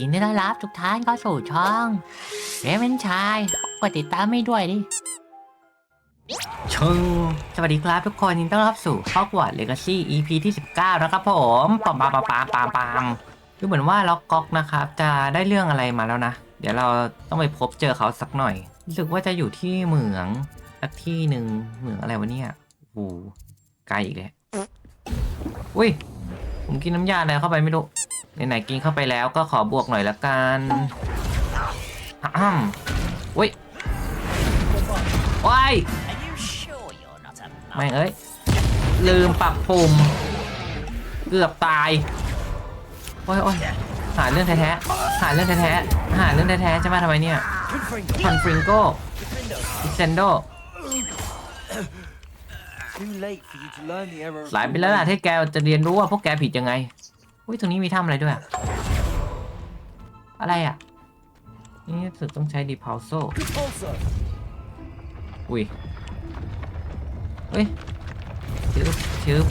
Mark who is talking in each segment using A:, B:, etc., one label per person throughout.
A: ยินดีต้อนรับทุกท่านเข้าสู่ช่องเรเวนชายกดติดตามไม่ด้วยดิชงสวัสดีครับทุกคนยินดีต้อนรับสู่ฮอกวอตส์เลกาซี่ EP ที่ 19 นะครับผมปามปามปามปามปามปามดูเหมือนว่าล็อกก๊อกนะครับจะได้เรื่องอะไรมาแล้วนะ เดี๋ยวเราต้องไปพบเจอเขาสักหน่อย รู้สึกว่าจะอยู่ที่เหมืองสักที่หนึ่งเหมืองอะไรวะเนี่ยโอ้โหไกลอีกเลยอุ้ยผมกินน้ำยาอะไรเข้าไปไม่รู้ ไหนๆกินเข้าไปแล้วก็ขอบวกหน่อยละกันอ้ามอุ้ยว้าย
B: Are you sure you're not a
A: ไม่งเอ้ย ลืมปรับปุ่ม เกือบตาย โอ้ยโอ้ยหาเรื่องแท้ๆ หาเรื่องแท้ๆ หาเรื่องแท้ๆ จะมาทำไมเนี่ยคอนฟริงโก้อิเซนโด
C: Too late for you to learn the error. of
A: หลาย
C: your
A: ไปแล้วล่ะ
C: ways.
A: ที่แกจะเรียนรู้ว่าพวกแกผิดยังไง อุ้ยตรงนี้มีถ้ำอะไรด้วย อะอะไรอะ นี่สึกต้องใช้ดีพาวโซ
C: Also,
A: อุ้ยเฮ้ยชึบชึบ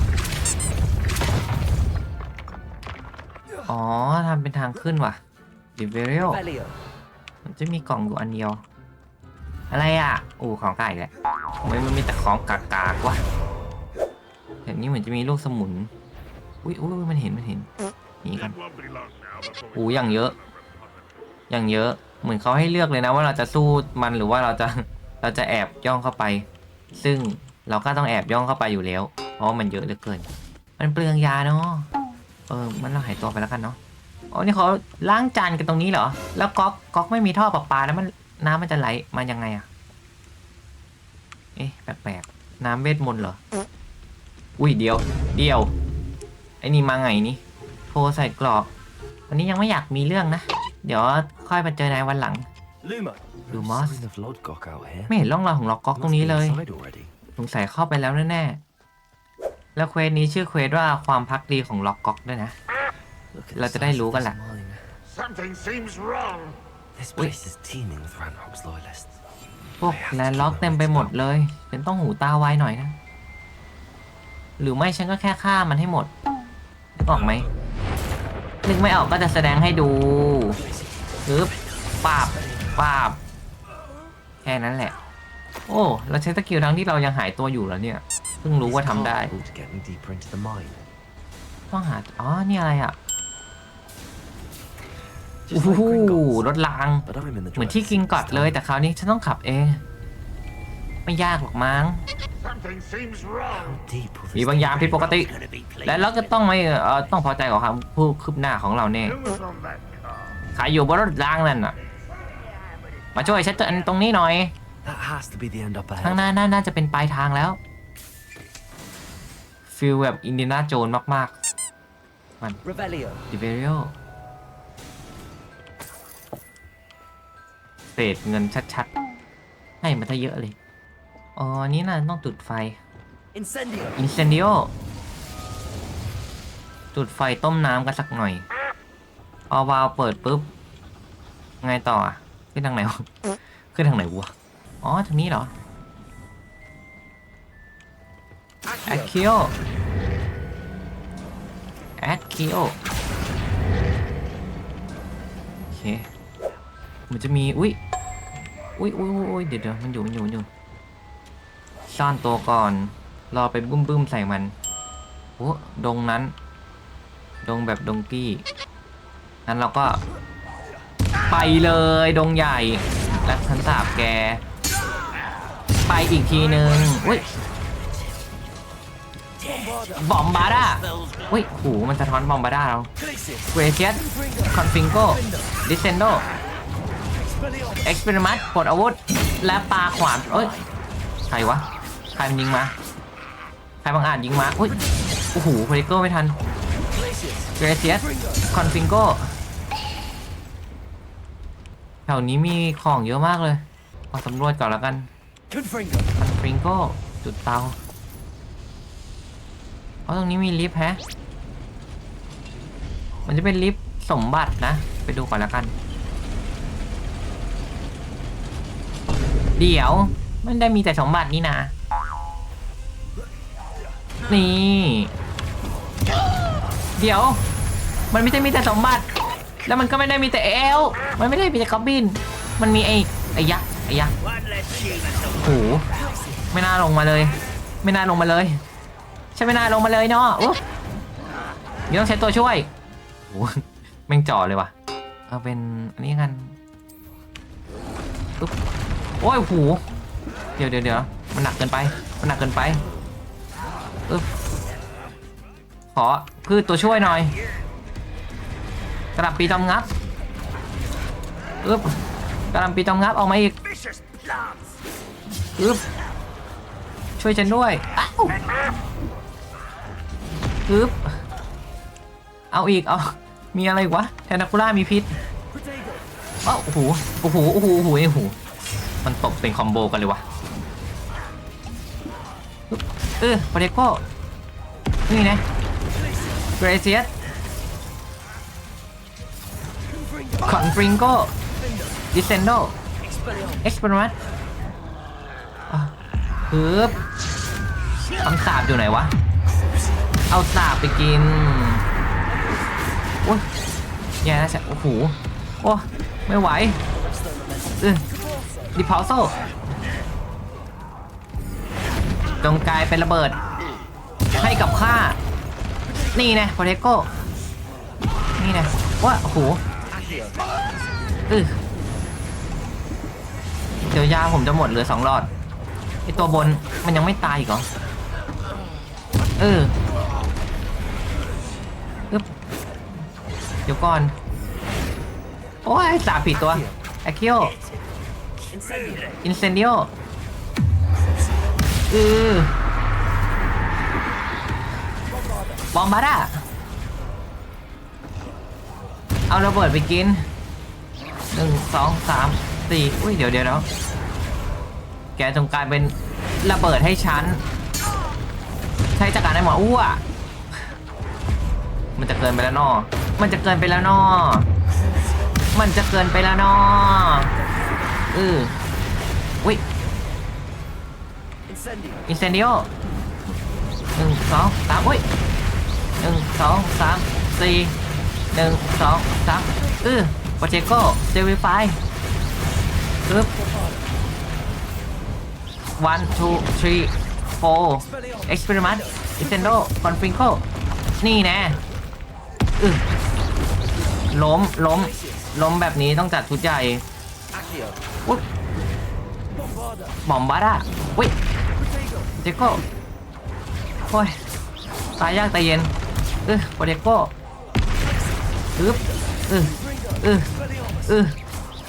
A: อ๋อทำเป็นทางขึ้นว่ะดิเวเรียลมันจะมีกล่องอยู่อันเดียว อะไรอะอู้ของไก่แหละทำไมมันมีแต่ของกากากๆวะแต่นี้เหมือนจะมีลูกสมุน อุ้ยอุ้ยมันเห็นมันเห็น นี่กันอูอย่างเยอะ อย่างเยอะ เหมือนเขาให้เลือกเลยนะว่าเราจะสู้มันหรือว่าเราจะเราจะแอบย่องเข้าไป ซึ่งเราก็ต้องแอบย่องเข้าไปอยู่แล้วเพราะมันเยอะเหลือเกิน มันเปลืองยาเนาะเออมันเราหายตัวไปแล้วกันเนาะอ๋อนี่เขาล้างจานกันตรงนี้เหรอ แล้วก๊อกก๊อกไม่มีท่อประปาแล้วมันน้ำมันจะไหลมายังไงอะเอ๊ะแปลกๆน้ำเวทมนต์เหรอ อุ้ยเดียว เดียวไอ้นี่มาไงนี่ โทรใส่กรอกวันนี้ยังไม่อยากมีเรื่องนะ เดี๋ยวค่อยมาเจอนายวันหลัง
C: Luma.
A: Lumos.
D: Sign of Lodgok out here.
A: ไม่เห็นร่องรอยของล็อกก๊อกตรงนี้เลย
D: Must be inside already.
A: สงสัยเข้าไปแล้วแน่ๆ แล้วเควสนี้ชื่อเควสว่าความพักดีของล็อกก๊อกด้วยนะ
D: Look at
A: เรา
D: the
A: จะได้
D: size
A: รู้
D: of
A: กัน
D: this
A: แหละ
D: mine.
E: Something seems wrong.
D: This place is teeming with Ranhog's loyalists.
A: พวกแลนด์ล็อกเต็มไปหมดเลยฉันต้องหูตาไวหน่อยนะ หรือไม่ฉันก็แค่ฆ่ามันให้หมดนึกออกไหม นึกไม่ออกก็จะแสดงให้ดูปึ๊บปาบปาบแค่นั้นแหละ โอ้ เราใช้สกิลทั้งที่เรายังหายตัวอยู่แล้วเนี่ย เพิ่งรู้ว่าทำได้
D: Can't able to get any deeper into the mine.
A: ต้องหา อ๋อ นี่อะไรอะโอ้
D: Just
A: โห
D: like Gringotts.
A: รถราง
D: But I'm in the
A: เหมือน
D: driver's
A: ที่กิน
D: seat
A: กอด
D: this
A: เลย
D: time.
A: แต่คราวนี้ฉันต้องขับเอง ไม่ยากหรอกมั้ง
E: Something seems wrong.
D: How deep will this
A: มีบางอย่างผิดปกติ
B: gonna be pleased?
A: และเราก็ต้องไม่เอ่อต้องพอใจกับความผู้คืบหน้าของเราแน่
E: Who was on that car?
A: ขายอยู่บนรถรางนั่นน่ะ มาช่วยฉันตรงนี้หน่อย
D: That has to be the end up
A: ข้าง
D: ahead.
A: หน้าน่าน่าจะเป็นปลายทางแล้วฟิลแบบอินเดียนาโจนมาก
C: Revelio.
A: ๆดิเวเรียลเศษเงินชัดๆ ให้มาถ้าเยอะเลย อ๋อ นี่น่ะต้องจุดไฟ
C: Incendio.
A: อินเซนดิโอจุดไฟต้มน้ำกันสักหน่อยพอวาล์วเปิดปุ๊บ ไงต่ออะขึ้นทางไหนวะขึ้นทางไหนวะ อ๋อ ทางนี้เหรอ แอคคิโอแอคคิโอโอเค มันจะมีอุ้ยอุ้ยอุ้ยอุ้ยอุ้ยเดี๋ยวเดี๋ยวมันอยู่มันอยู่มันอยู่ ซ่อนตัวก่อน รอไปบึ้มบึ้มๆใส่มันโอ้ดงนั้น ดงแบบดงกี้นั้นเราก็ไปเลยดงใหญ่และฉันสาบแก ไปอีกทีนึงอุ้ยบอมบาร่าอุ้ยโหมันสะท้อนบอมบาร่าเราเกรเซียสคอนฟิงโกดิเซนโดเอ็กซ์เพร์มัตปลดอาวุธ และปลาขวานเอ้ย ใครวะ ใครมันยิงมาใครบางอาจยิงมาอุ้ยโอ้โหพลิโก้ไม่ทันเกรเซียสคอนฟิงโกแถวนี้มีของเยอะมากเลยขอสำรวจก่อนแล้วกันคอนฟิงโกจุดเตาเพราะตรงนี้มีลิฟต์แฮะมันจะเป็นลิฟต์สมบัตินะ ไปดูก่อนแล้วกัน เดี๋ยว มันได้มีแต่สมบัตินี่นะ นี่ เดี๋ยว มันไม่ใช่มีแต่สมบัติ แล้วมันก็ไม่ได้มีแต่เอล มันไม่ได้มีแต่กอบบิน มันมีไอ้ไอ้ยักษ์ไอ้ยักษ์
B: One less human to
A: โอ้โหไม่น่าลงมาเลย ไม่น่าลงมาเลยใช่ไม่น่าลงมาเลยเนาะอุ๊ยนี่ต้องใช้ตัวช่วยโอ้โหแม่งจ่อเลยว่ะ เอาเป็นอันนี้กันอุ๊บโอ้ยโอ้โหเดี๋ยวเดี๋ยวเดี๋ยวมันหนักเกินไป มันหนักเกินไป อึ๊บขอพืชตัวช่วยหน่อย กระลำปีจอมงับอึ๊บกระลำปีจอมงับออกมาอีกอึ๊บช่วยฉันด้วยอ้าวอึ๊บเอาอีกเอามีอะไรวะแทนาคุล่ามีพิษอ้าโอ้โหโอ้โหโอ้โหโอ้โหโอ้โหมันตบเป็นคอมโบกันเลยวะ เออพอเดโก้นี่นะเกรเซียสคอนฟริงโกดิเซนโดเอ็กซ์เพร์มัตฮึบคำสาบอยู่ไหนวะ เอาสาบไปกิน โอ้ยแย่นะใช่โอ้โห โอ้ ไม่ไหวเออดิพาวโซ จงกลายเป็นระเบิด ให้กับข้า นี่นะโปเทโก้ นี่นะว่าโอ้โห
C: Accio.
A: เอเดี๋ยวยาผมจะหมดเหลือสองหลอดไอตัวบนมันยังไม่ตายอีกเหรอ เอออึ๊บเดี๋ยวก่อน โอ้ยสาผิดตัวแอคิโออินเซนดิโอ เออบอมบาร่าเอาระเบิดไปกินหนึ่งสองสามสี่อุ้ยเดี๋ยวเดี๋ยวเดี๋ยวแกจงกลายเป็นระเบิดให้ฉัน ใช้จากการให้หมออ้วมันจะเกินไปแล้วนอมันจะเกินไปแล้วนอมันจะเกินไปแล้วนอเอออุ้ย อินเซนดิโอหนึ่งสองสามอุ้ยหนึ่งสองสามสี่หนึ่งสองสามเออโปเจโก้เซวิฟายปึ๊บ one two three four experiment Nintendo Confringo นี่แน่อือล้ม ล้ม ล้มแบบนี้ต้องจัดชุดใหญ่อุ๊ย
C: Bombarda.
A: บอมบาร่าอุ้ย
C: Protego.
A: เจโก้โอ้ยตายยากตายเย็นเออโปเด็กโก้อึบเออเออเออ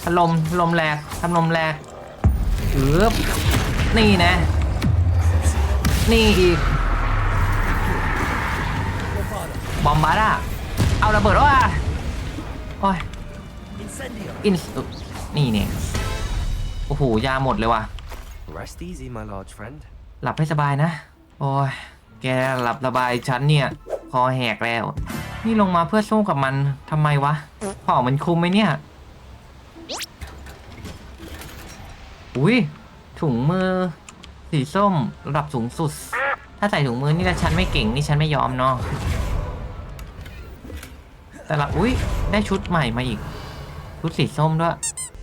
A: พัดลมลมแหลกทำลมแหลกอึบนี่นะ นี่อีก บอมบาร่าเอาระเบิดว่าโอ้ยอินนี่เนี่ยโอ้โห ยาหมดเลยว่ะ
D: Rest easy, my large friend.
A: หลับให้สบายนะ โอ้ย แกหลับสบายฉันเนี่ยคอแหกแล้ว นี่ลงมาเพื่อสู้กับมันทำไมวะของมันคุมไหมเนี่ย อุ้ยถุงมือ สีส้มระดับสูงสุด ถ้าใส่ถุงมือนี่ถ้าฉันไม่เก่งนี่ฉันไม่ยอมเนาะแต่ละอุ้ยได้ชุดใหม่มาอีก ชุดสีส้มด้วย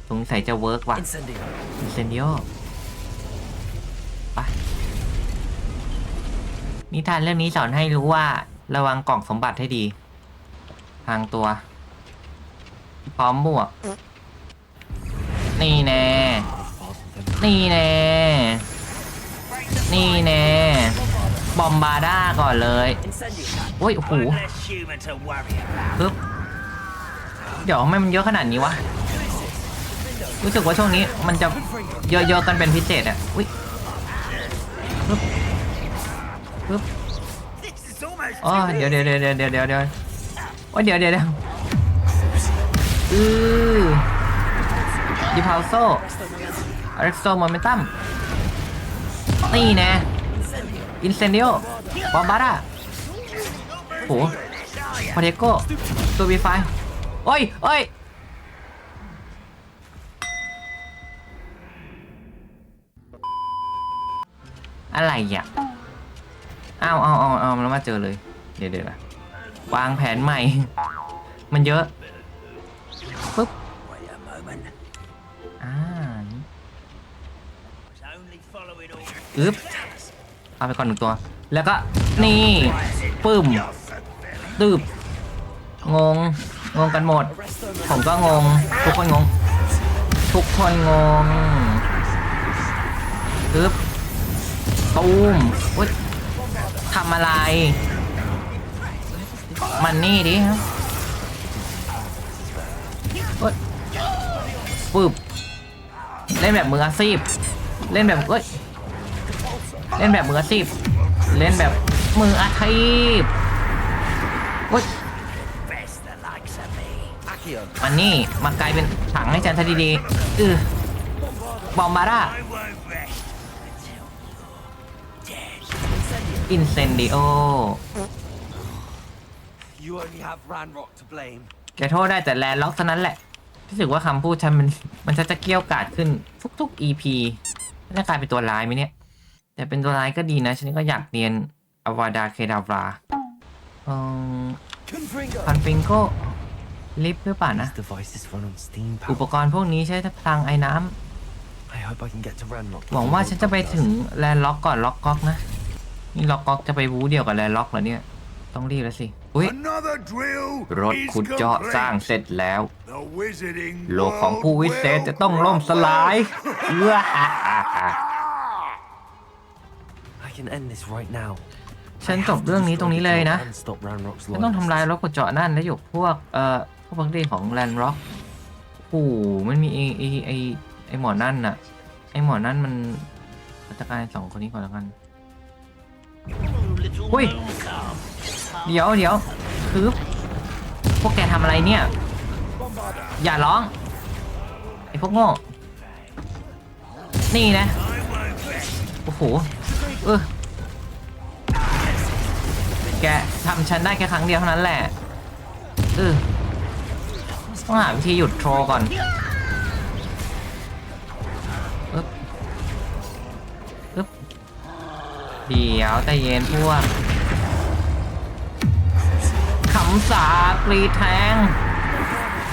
A: สงสัยจะเวิร์กว่ะ
C: Incendio.
A: อินเซนดิโนิทานเรื่องนี้สอนให้รู้ว่าระวังกล่องสมบัติให้ดี ทางตัว พร้อมบวก นี่แน่ นี่แน่ นี่แน่ บอมบาด้าก่อนเลยโอ้ยโอ้โหปึ๊บ เดี๋ยวทำไมมันเยอะขนาดนี้วะ รู้สึกว่าช่วงนี้มันจะเยอะๆกันเป็นพิเศษอะ อุ้ย ปึ๊บปึ๊บ
B: This is almost
A: อ๋อ
B: too
A: เดี๋ยว
B: easy.
A: เดี๋ยวเดี๋ยวเดี๋ยวเดี๋ยวเดี๋ยวโอ้ยเดี๋ยวเดี๋ยวเดี๋ยวอือดิพาวโซอเร็กโซโมเมนตัมนี่แน่
C: Incendio.
A: อินเซนดิโอบอมบาร่าโหพอเทโก้ตัวบีไฟโอ้ยโอ้ยอะไรอะ อ้าวอ้าวอ้าวอ้าแล้วมาเจอเลย เดี๋ยวเดี๋ยวนะวางแผนใหม่ มันเยอะปึ๊บอ่า
B: Was only following all
A: อึ๊บเอาไปก่อนหนึ่งตัว แล้วก็นี่ปึ้มตืบงง งงกันหมด ผมก็งง ทุกคนงง ทุกคนงงอึ๊บตูมอุ๊ยำอะไร มันนี่ดิเฮ้ยปึ๊บเล่นแบบมืออาชีพ เล่นแบบเอ้ย เล่นแบบมืออาชีพ เล่นแบบมืออาชีพเฮ้ยมันนี่มากลายเป็นถังให้ฉันทันทีๆอือบอมบาร่า อินเซนดิโอ
D: You only have Ranrock to blame.
A: แกโทษได้แต่แลนด์ล็อกเท่านั้นแหละรู้สึกว่าคำพูดฉันมันมันจะจะเกี้ยวกาดขึ้นทุกๆ EP จะกลายเป็นตัวร้ายไหมเนี่ย แต่เป็นตัวร้ายก็ดีนะ ฉันก็อยากเรียนอวาดาเคดาวราเอ่อ
C: Confringo.
A: พันฟิงโกลิฟต์หรือเปล่านะ
D: These devices run on steam
A: อุป
D: power.
A: กรณ์พวกนี้ใช้พลังไอ้น้ำ
D: I hope I can get to Ranrock.
A: หวังว่าฉันจะไปถึงแลนด์ล็อกก่อนล็อกก๊อกนะ นี่ล็อกก๊อกจะไปวูเดียวกับแลนด์ล็อกเหรอเนี่ย ต้องรีบแล้วสิ อุ้ย
E: Another drill
A: รถ
E: is
A: ขุดเจาะ
E: complete.
A: สร้างเสร็จแล้ว
E: The wizarding
A: โลกของผู้วิเศษ
E: world
A: จะต้องล่มสลายเอื้อฮ่าฮ่าฮ่า
D: I can end this right now.
A: ฉันจบเรื่องนี้ตรงนี้เลยนะ
D: And stop Ranrock's
A: ฉันต้องทำลาย
D: loyalists.
A: รถขุดเจาะนั่นแล้วอยู่พวก เอ่อ พวกบังเดของแลนด์ล็อกโอ้โหมันมีไอไอไอไอหมอนั่นน่ะ ไอหมอนั่นมันจัดการสองคนนี้ก่อนแล้วกัน
B: Little
A: Wait.
B: moon calm.
A: เดี๋ยวเดี๋ยวคือพวกแกทำอะไรเนี่ย อย่าร้อง ไอ้พวกโง่ นี่นะ โอ้โห เออ แกทำฉันได้แค่ครั้งเดียวเท่านั้นแหละ เออ ต้องหาวิธีหยุดโทรก่อน เดี๋ยวใจเย็นพวกขำสากรีดแทง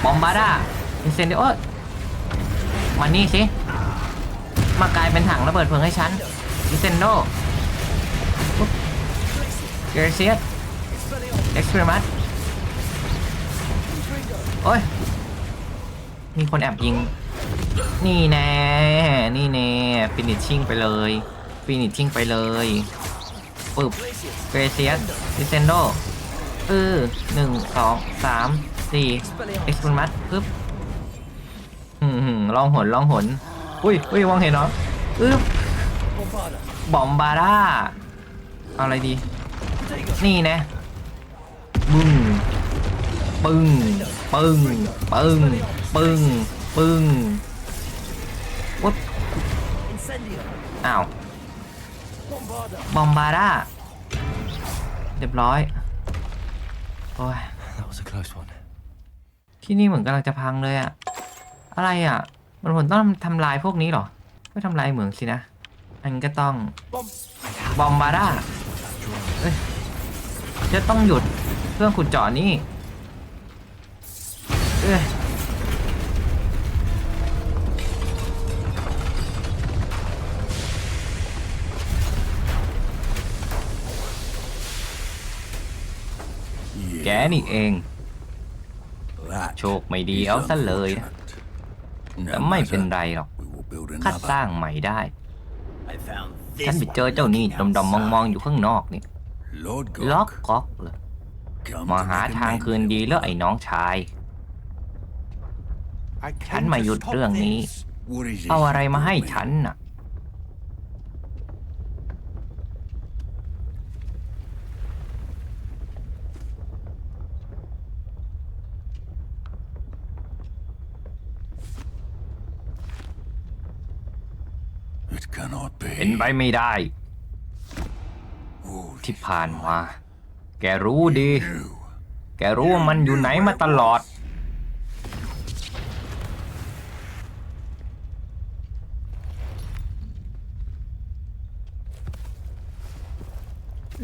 A: บอมบาร่าอินเซนเดโอมานี่สิ มากลายเป็นถังระเบิดเพลิงให้ฉันอินเซนโดเกรเซียสเอ็กซ์เพรมัสโอ้ย มีคนแอบยิง นี่แน่ นี่แน่ ฟินิชชิ่งไปเลย ฟินิชชิ่งไปเลยปึ๊บเกรเซียสอิเซนโดเออหนึ่งสองสามสี่เอ็กซ์พมัสปึ๊บอืมหืมลองหนลองหนอุ้ยอุ้ยมองเห็นเหรออึ๊บบอมบาร่าเอาอะไรดี นี่นะบึ้งปึ้งปึ้งปึ้งปึ้งปึ้งวุ๊บอ้าว บอมบาร่าเรียบร้อย โอ้ย
D: That was a close one.
A: ที่นี่เหมือนกำลังจะพังเลยอะอะไรอะมันผลต้องทำลายพวกนี้เหรอไม่ทำลายเหมืองสินะ อันนก็ต้อง
C: Bomb.
A: บอมบาร่าเอ้ยจะต้องหยุดเครื่องขุดเจาะนี่เอ้ย นี่เอง โชคไม่ดีเอาซะเลยนะแต่ไม่เป็นไรหรอกข้าสร้างใหม่ได้
B: I found
A: ฉัน
B: this
A: ไปเจอ
B: one
A: เจ้านี่
B: looking
A: ดำๆ
B: outside.
A: มองๆอยู่ข้างนอกนี่
E: Lord
A: ล็อกก๊อกเลยมาหาทางคืนดีแล้วไอ้น้องชาย ฉันมาหยุดเรื่องนี้ เอาอะไรมาให้ฉันน่ะ เป็นไปไม่ได้ ที่ผ่านมา แกรู้ดี แกรู้ว่ามันอยู่ไหนมาตลอด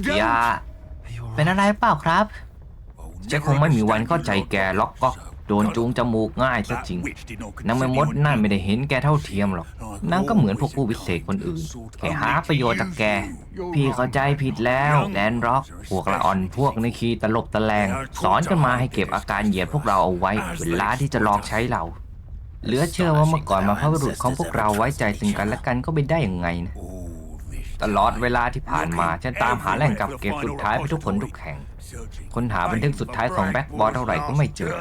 A: อย่า
D: Are you
A: เป็น
D: alright?
A: อะไรเปล่าครับจะคงไม่มีวันเข้าใจแกล็อกก๊อก โดนจูงจมูกง่ายซะจริง นางแม่มดนั่นไม่ได้เห็นแกเท่าเทียมหรอก นางก็เหมือนพวกผู้วิเศษคนอื่นแค่หาประโยชน์จากแก พี่เข้าใจผิดแล้วแลนร็อก พวกละอ่อนพวกในคีตลบตะแลง สอนกันมาให้เก็บอาการเหยียดพวกเราเอาไว้ เวลาที่จะลองใช้เรา เหลือเชื่อว่าเมื่อก่อนมาพระบุรุษของพวกเราไว้ใจซึ่งกันและกันก็ไม่ได้ยังไงนะตลอดเวลาที่ผ่านมา ฉันตามหาแหล่งกับเก็บสุดท้ายไปทุกคนทุกแห่ง ค้นหาบันทึกสุดท้ายของแบ็คบอลเท่าไหร่ก็ไม่เจอ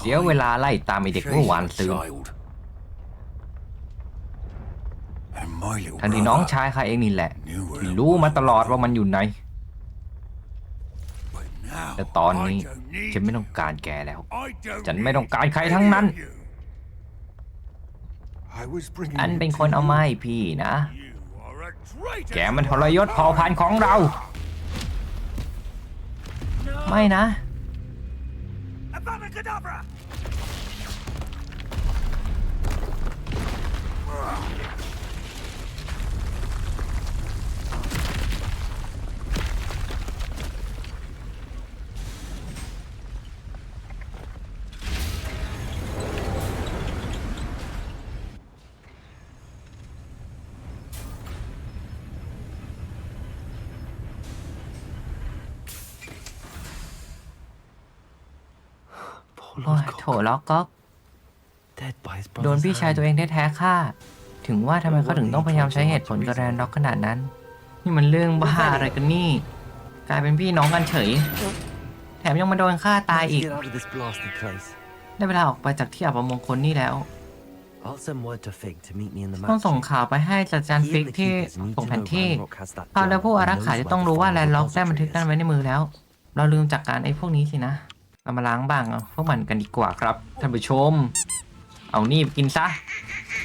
A: เสียเวลาไล่ตามไอเด็กเมื่อวานซืนทันทีน้องชายข้าเองนี่แหละที่รู้มาตลอดว่ามันอยู่ไหนแต่ตอนนี้ฉันไม่ต้องการแกแล้วฉันไม่ต้องการใครทั้งนั้นอันเป็นคนเอาไมาให้พี่นะแกมันทรยศเผ่าพันธุ์ของเรา ไม่นะ Abracadabra! ถล็อกก๊อก
D: Dead by his
A: โดน
D: brother's
A: พี่ชาย
D: hand.
A: ตัวเองแท้ๆฆ่า ถึงว่าทำไมเขาถึงต้องพยายามใช้เหตุผลกับแรนด็อกขนาดนั้น นี่มันเรื่องบ้าอะไรกันนี่ กลายเป็นพี่น้องกันเฉย แถมยังมาโดนฆ่าตาย
D: Let's
A: อีก
D: Get out of this blasted place.
A: ได้เวลาออกไปจากที่อับมงคลนี่แล้ว
D: I'll send word to Fig to meet me in the
A: ต้อง
D: map.
A: ส่งข่าวไปให้จัดจารย์
D: He
A: ฟิก
D: and the
A: ที่
D: keepers need
A: ส่ง
D: to
A: แผน
D: know
A: ที่
D: Ranrock has that
A: พาแล้ว
D: gun
A: ผู้อารัก
D: and
A: ขา
D: knows
A: จะ
D: where
A: ต้อง
D: to
A: รู้ว่า
D: find
A: แล
D: the
A: นล็อกได้บันทึก
D: repositories.
A: นั้นไว้ในมือแล้ว เราลืมจากการไอ้พวกนี้สินะ เรามาล้างบ้างเอาพวกมันกันดีกว่าครับท่านผู้ชม เอานี่ไปกินซะ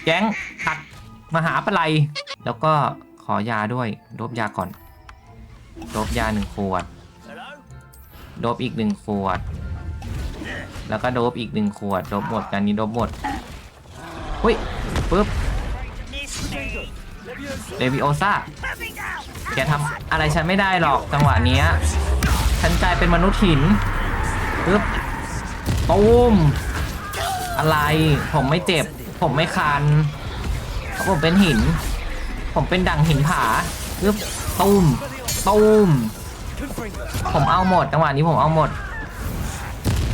A: แก๊งตัดมาหาปลัยแล้วก็ขอยาด้วยโดบยาก่อนโดบยาหนึ่งขวดโดบอีกหนึ่งขวด แล้วก็โดบอีกหนึ่งขวดโดบหมดกันนี้โดบหมดหุ้ยปึ๊บเดวิโอซ่าแกทำอะไรฉันไม่ได้หรอกจังหวะนี้ฉันกลายเป็นมนุษย์หิน ปึ๊บตูมอะไร ผมไม่เจ็บ ผมไม่คันเพราะผมเป็นหิน ผมเป็นดั่งหินผาปึ๊บตูมตูมผมเอาหมดจังหวะนี้ผมเอาหมด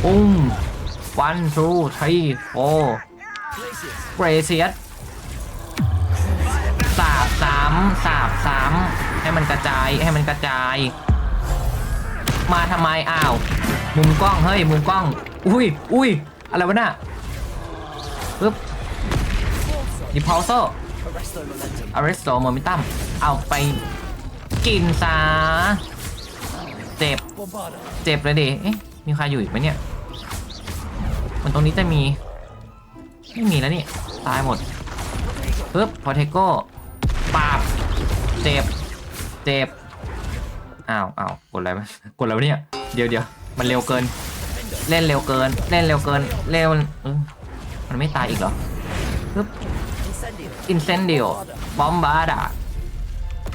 A: ปุ้ม one two three four เกรเซียสสาบสามสาบสามให้มันกระจายให้มันกระจาย มาทำไมอ้าว มุมกล้องเฮ้ยมุมกล้อง อุ้ยอุ้ยอะไรวะน่ะปึ๊บดิพาวโซอาริสโตโมมิตัมเอาไปกินซะเจ็บ เจ็บเลยดิเอ๊ะมีใครอยู่อีกไหมเนี่ย มันตรงนี้จะมี ไม่มีแล้วนี่ ตายหมดปึ๊บพอเทโก้ปาบ เจ็บ เจ็บ อ้าวอ้าวกดอะไรวะกดอะไรวะเนี่ย เดี๋ยวเดี๋ยว มันเร็วเกิน เล่นเร็วเกิน เล่นเร็วเกิน เร็วเออมันไม่ตายอีกเหรอปึ๊บ
C: Incendio.
A: อินเซนเดียบอมบาดา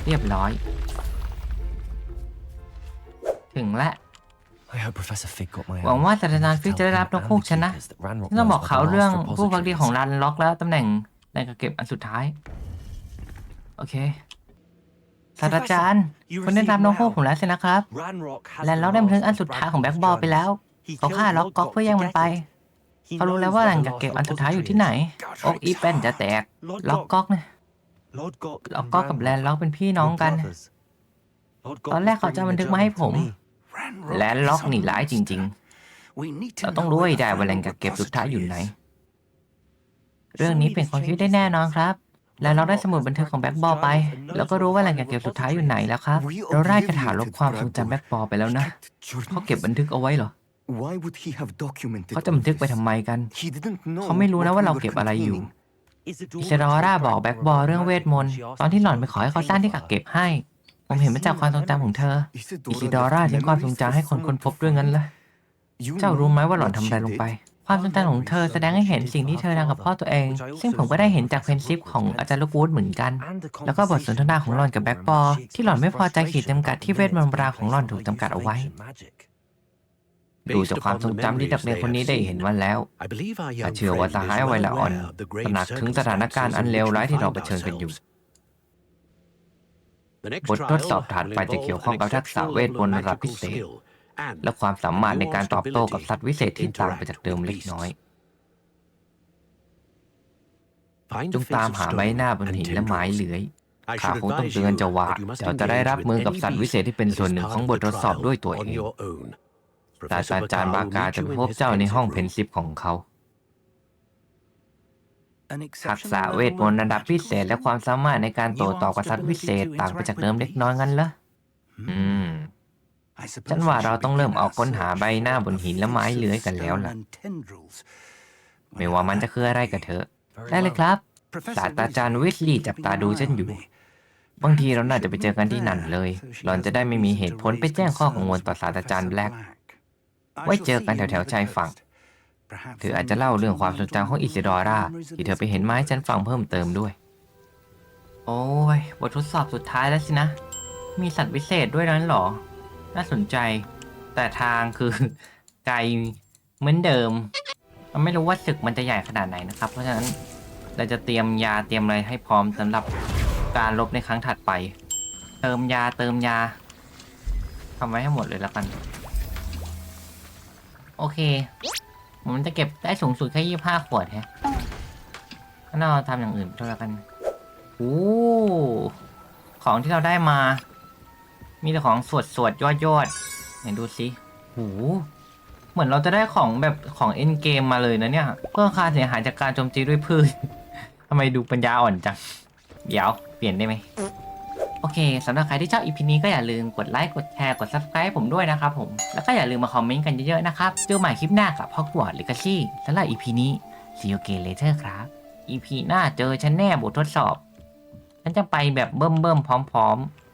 A: เรียบร้อย ถึงแล้ว
D: I hope Professor Fig got my
A: หวัง
D: arrow.
A: ว่าศาสตราจารย์ฟิกจะได้รับนกฮูกฉันนะ
D: Keepers that Ranrock
A: ฉันต้อง
D: knows
A: บอก
D: are
A: เขา
D: the
A: เรื่อง
D: last
A: ผู้พักดีของ
D: repositories.
A: รันล็อกแล้วตำแหน่งในกระเก็บอันสุดท้าย โอเค ศาสตราจารย์คุณได้รับนกฮูกผมแล้วสินะครับ
D: Ranrock has
A: และล็อกได้บันทึกอันสุดท้ายของแบ็คบอลไปแล้ว เขาฆ่าล็อกก๊อกเพื่อแย่งมันไป เขารู้แล้วว่าแหล่งกักเก็บอันสุดท้ายอยู่ที่ไหนอกอีเป็นจะแตก ล็อกก๊อกเนี่ยล็อกก๊อกกับแลนล็อกเป็นพี่น้องกัน ตอนแรกเขาจะบันทึกมาให้ผม แลนล็อกนี่ร้ายจริง ๆ เราต้องรู้ให้ได้ว่าแหล่งกักเก็บสุดท้ายอยู่ไหน เรื่องนี้เป็นความคิดได้แน่นอนครับ และเราได้สมุดบันทึกของแบ็คบอลไป แล้วก็รู้ว่าแหล่งกักเก็บสุดท้ายอยู่ไหนแล้วครับ เราได้คาถาลบความทรงจำแบ็คบอลไปแล้วนะเขาเก็บบันทึกเอาไว้เหรอ
F: Why would he have documented
A: เขาจะบันทึกไปทำไมกัน
F: He didn't know
A: เขาไม่รู้นะ
F: what
A: ว่า
F: we
A: เรา
F: were
A: เก็บอะไรอยู่
F: containing.
A: อิเซดอร่าบอกแบ็คบอลเรื่องเวทมนต์ตอนที่หล่อนไปขอให้เขาสร้างที่กักเก็บให้ ผมเห็นมาจากความทรงจำของเธอ
F: Isidora
A: อิซิดอร่า
F: left
A: ทิ้งความทรง
F: memories
A: จำ
F: for
A: ให้คนค้น
F: someone
A: พบด้วยงั้นละ
F: You
A: เจ้า
F: know
A: รู้ไหมว่าหล่อน
F: what
A: ทำอะไร
F: she
A: ลงไป
F: did.
A: ความทรงจำของเธอแสดงให้เห็นสิ่งที่เธอทำกับพ่อตัวเอง ซึ่งผมก็ได้เห็นจากเพนซิปของอาจารย์ลูกวูดเหมือนกัน แล้วก็บทสนทนาของหลอนกับแบ็คบอลที่หลอนไม่พอใจขีดจำกัดที่เวทมนต์ราของหลอนถูกจำกัดเอาไว้ ดูจากความทรงจำที่นักเรียนคนนี้ได้เห็นมาแล้ว
G: I believe our
A: ข้าเชื่อว่าสหายวัย
G: well
A: ละอ่อนตระหนักถึงสถานการณ์อันเลวร้ายที่เราเผชิญกันอยู่บททดสอบ
G: trial
A: ถัดไปจะเกี่ยวข้องกับทักษะเวทมนต์ระดับพิเศษ และความสามารถในการตอบโต้กับ
G: nuanced
A: สัตว์วิเศษที่
G: ability
A: ต่าง
G: to
A: ไปจากเดิม
G: interact
A: เล็ก
G: with
A: น้อย
G: beasts. Find
A: จ
G: a
A: ง
G: face
A: ตาม
G: of
A: หา
G: stone
A: ใบหน้าบน
G: and
A: หินและไม้
G: tendrils.
A: เลื้อย
G: I
A: ข้า
G: should
A: คงต้อง
G: advise
A: เตือน
G: you
A: เจ้าว่า
G: that you must
A: เจ้าจะได้
G: engage
A: รับ
G: with
A: มือกับ
G: any
A: สัตว์วิเศษที่เป็น
G: beast
A: ส่วนหนึ่ง
G: as
A: ของ
G: part
A: บ
G: of
A: ท
G: the
A: ทดสอบ
G: trial
A: ด้วยตัวเอ
G: on
A: ง
G: your own.
A: ศาสต
G: Professor
A: ราจารย์
G: Bakar
A: บา
G: will
A: กา
G: meet
A: จะ
G: you
A: ไป
G: in
A: พบ
G: his
A: เจ้าในห้อง
G: expensive
A: เพน
G: room.
A: ซิปของเขา
F: An
A: ทักษะ
F: exceptional
A: เวทมนต์ระดับพิเศษและความสามารถในการโต้ตอบกับสัตว์วิเศษต่างไปจากเดิมเล็กน้อยงั้นเหรออืม
F: I suppose
A: ฉัน
F: we
A: ว่า
F: should
A: เราต้องเริ่ม
F: begin
A: ออก
F: our
A: ค้นหา
F: search
A: ใบหน้าบนหินและไม้
F: for
A: เลื้อย
F: pieces
A: กัน
F: of
A: แล้ว
F: stone
A: ล่ะ
F: and tendrils.
A: ไม่ว่ามันจะคืออะไรก็เถอะ
D: Very
A: ได้เลย
D: well.
A: ครับ
F: Professor
A: ศาสตราจารย์
F: Weasley
A: วิสลีย์จับตาดูฉันอยู่ บางทีเราน่าจะไปเจอกันที่นั่นเลย หล่อนจะได้ไม่มีเหตุผลไปแจ้งข้อกังวลต่อศาสตราจารย์แบล็กไว้เจอกันแถวๆชายฝั่ง เธออาจจะเล่าเรื่องความทรงจำของอิซิดอร่าที่เธอไปเห็นมาให้ฉันฟังเพิ่มเติมด้วย โอ้ย บททดสอบสุดท้ายแล้วสินะ มีสัตว์วิเศษด้วยนั้นเหรอ น่าสนใจ แต่ทางคือ ไกลเหมือนเดิมเราไม่รู้ว่าศึกมันจะใหญ่ขนาดไหนนะครับ เพราะฉะนั้นเราจะเตรียมยาเตรียมอะไรให้พร้อมสำหรับการรบในครั้งถัดไป เติมยาเติมยาทำไว้ให้หมดเลยแล้วกัน โอเคผมจะเก็บได้สูงสุดแค่ยี่ห้าขวดแฮะงั้นเราทำอย่างอื่นไปด้วยแล้วกันโอ้ของที่เราได้มา มีแต่ของสวดสวดยอดยอดไหนดูสิโหเหมือนเราจะได้ของแบบของเอ็นเกมมาเลยนะเนี่ย เพื่อค่าเสียหายจากการโจมตีด้วยพืชทำไมดูปัญญาอ่อนจัง เดี๋ยว เปลี่ยนได้ไหม โอเคสำหรับใครที่ชอบอีพีนี้ก็อย่าลืมกดไลค์ กดแชร์ กด subscribe ผมด้วยนะครับผม แล้วก็อย่าลืมมาคอมเมนต์กันเยอะๆนะครับ เจอใหม่คลิปหน้ากับพ่อกวอดลิกาซี่สำหรับอีพีนี้ see you again later ครับอีพีหน้าเจอฉันแน่บททดสอบฉันจะไปแบบเบิ่มๆพร้อม ๆ